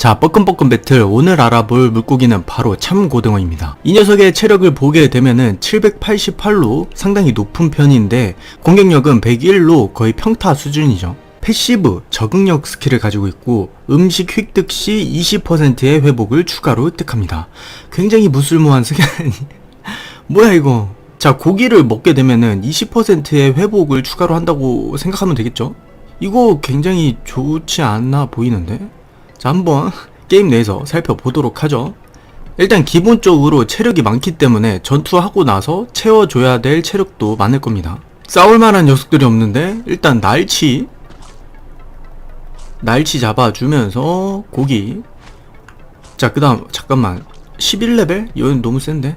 자, 뻐끔뻐끔 배틀 오늘 알아볼 물고기는 바로 참고등어입니다. 이 녀석의 체력을 보게 되면은 788로 상당히 높은 편인데 공격력은 101로 거의 평타 수준이죠. 패시브 적응력 스킬을 가지고 있고 음식 획득 시 20%의 회복을 추가로 획득합니다. 굉장히 무술모한 스킬 뭐야 이거? 자 고기를 먹게 되면은 20%의 회복을 추가로 한다고 생각하면 되겠죠? 이거 굉장히 좋지 않아 보이는데? 자 한번 게임 내에서 살펴보도록 하죠. 일단 기본적으로 체력이 많기 때문에 전투하고 나서 채워줘야 될 체력도 많을 겁니다. 싸울 만한 녀석들이 없는데 일단 날치 날치 잡아주면서 고기 자 그 다음 잠깐만 11레벨? 이건 너무 센데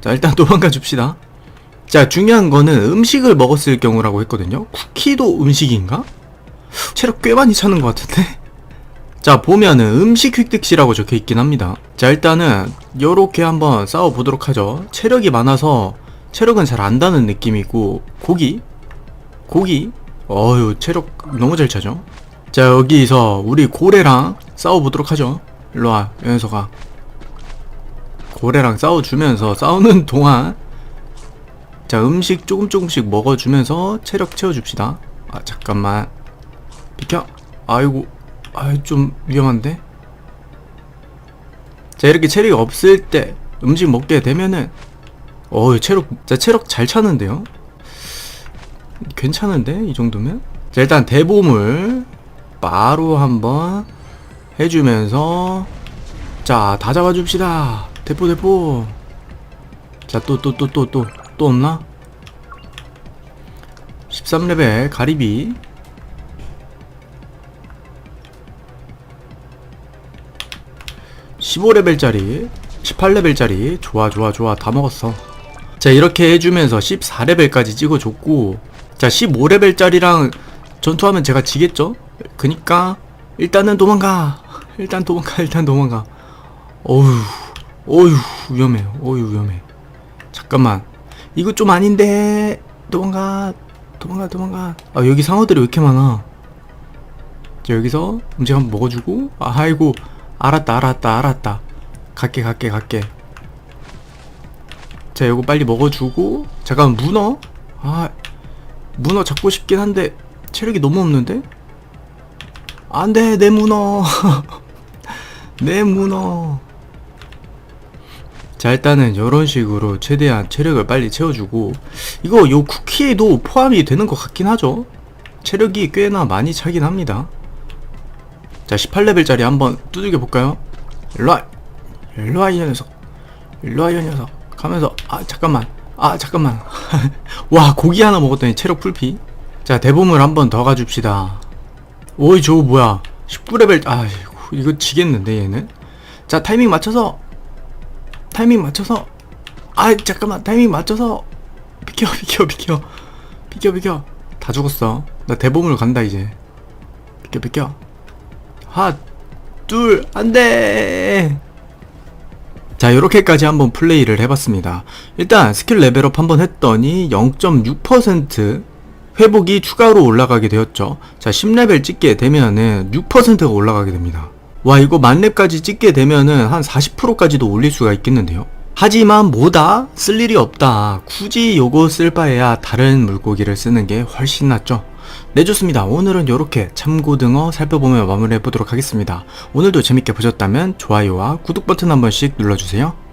자 일단 도망가 줍시다 자 중요한 거는 음식을 먹었을 경우라고 했거든요 쿠키도 음식인가? 체력 꽤 많이 차는 것 같은데 자 보면은 음식 획득시라고 적혀 있긴 합니다. 자 일단은 요렇게 한번 싸워 보도록 하죠. 체력이 많아서 체력은 잘 안다는 느낌이고 고기? 고기? 어휴 체력 너무 잘 차죠? 자 여기서 우리 고래랑 싸워보도록 하죠. 일로와 이 녀석아. 고래랑 싸워주면서 싸우는 동안 자 음식 조금 조금씩 먹어주면서 체력 채워줍시다. 아 잠깐만. 비켜. 아이고 아이 좀 위험한데? 자 이렇게 체력이 없을 때 음식 먹게 되면은 어우 체력 자 체력 잘 차는데요? 괜찮은데? 이 정도면? 자 일단 대보물 바로 한번 해주면서 자 다 잡아줍시다. 대포 대포. 자 또 또 또 또 또 또 없나? 13레벨 가리비 (15 레벨짜리) (18 레벨짜리) 좋아 좋아 좋아 다 먹었어. 자 이렇게 해주면서 14레벨까지 찍어줬고 자 15레벨짜리랑 전투하면 제가 지겠죠? 그니까 일단은 도망가. 일단 도망가 일단 도망가. 어휴 어휴 위험해 어휴 위험해. 잠깐만. 이거 좀 아닌데. 도망가 도망가 도망가. 아 여기 상어들이 왜 이렇게 많아? 자 여기서 음식 한번 먹어주고. 아, 아이고 알았다 알았다 알았다. 갈게 갈게 갈게. 자 요거 빨리 먹어주고 잠깐 문어? 아 문어 잡고 싶긴 한데 체력이 너무 없는데? 안돼 내 문어. 내 문어. 자 일단은 이런 식으로 최대한 체력을 빨리 채워주고 이거 요 쿠키에도 포함이 되는 것 같긴 하죠? 체력이 꽤나 많이 차긴 합니다 자 18레벨짜리 한번 두들겨 볼까요? 일로와. 일로와 이 녀석. 일로와 이 녀석. 가면서 아 잠깐만. 아 잠깐만. 와 고기 하나 먹었더니 체력 풀피. 자 대보물 한번 더 가줍시다. 오이 저거 뭐야? 19레벨 아이고 이거 지겠는데 얘는? 자 타이밍 맞춰서. 타이밍 맞춰서. 아 잠깐만. 타이밍 맞춰서. 비켜 비켜 비켜. 비켜 비켜. 다 죽었어. 나 대보물 간다 이제. 비켜 비켜 하둘 안돼. 자 이렇게까지 한번 플레이를 해봤습니다. 일단 스킬 레벨업 한번 했더니 0.6% 회복이 추가로 올라가게 되었죠. 자 10레벨 찍게 되면은 6%가 올라가게 됩니다. 와 이거 만렙까지 찍게 되면은 한 40%까지도 올릴 수가 있겠는데요? 하지만 뭐다? 쓸 일이 없다. 굳이 요거 쓸 바에야 다른 물고기를 쓰는 게 훨씬 낫죠 네 좋습니다. 오늘은 이렇게 참고등어 살펴보며 마무리해 보도록 하겠습니다. 오늘도 재밌게 보셨다면 좋아요와 구독 버튼 한 번씩 눌러주세요